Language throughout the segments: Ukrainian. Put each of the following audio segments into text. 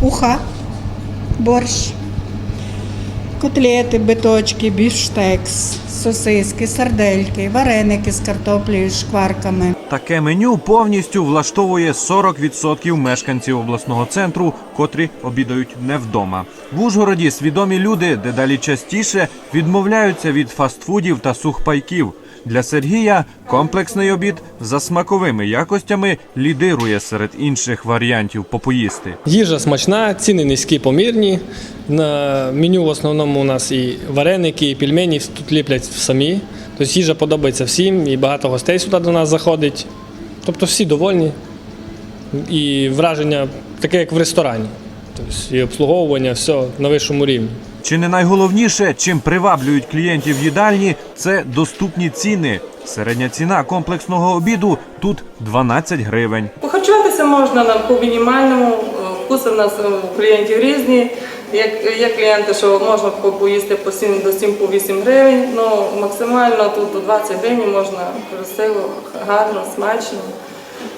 уха, борщ, котлети, биточки, біфштекс, сосиски, сардельки, вареники з картоплею, шкварками. Таке меню повністю влаштовує 40% мешканців обласного центру, котрі обідають не вдома. В Ужгороді свідомі люди дедалі частіше відмовляються від фастфудів та сухпайків. Для Сергія комплексний обід за смаковими якостями лідирує серед інших варіантів попоїсти. Їжа смачна, ціни низькі, помірні. На меню в основному у нас і вареники, і пельмені тут ліплять самі. Тобто їжа подобається всім, і багато гостей сюди до нас заходить. Тобто всі довольні. І враження таке, як в ресторані. Тобто і обслуговування, все на вищому рівні. Чи не найголовніше, чим приваблюють клієнтів їдальні, це доступні ціни. Середня ціна комплексного обіду тут 12 гривень. Похарчуватися можна на по мінімальному. Вкуси в нас е, у клієнтів різні. Як є клієнти, що можна поїсти по 7 до 7 по 8 гривень. Ну максимально тут до 20 гривень можна красиво, гарно, смачно,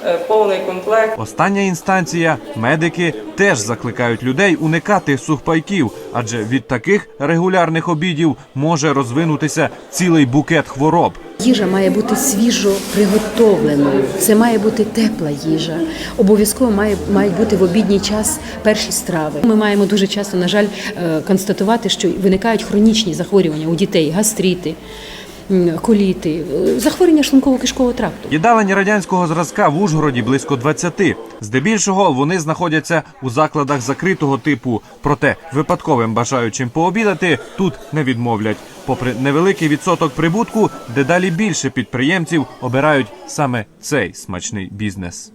е, повний комплект. Остання інстанція медики теж закликають людей уникати сухпайків, адже від таких регулярних обідів може розвинутися цілий букет хвороб. Їжа має бути свіжо приготовленою. Це має бути тепла їжа. Обов'язково має мають бути в обідній час перші страви. Ми маємо дуже часто, на жаль, е, констатувати, що виникають хронічні захворювання у дітей, гастрити, м, коліти, е, захворювання шлунково-кишкового тракту. Їдалень радянського зразка в Ужгороді близько 20. Здебільшого вони знаходяться у закладах закритого типу. Проте випадковим бажаючим пообідати тут не відмовлять. Попри невеликий відсоток прибутку, дедалі більше підприємців обирають саме цей смачний бізнес.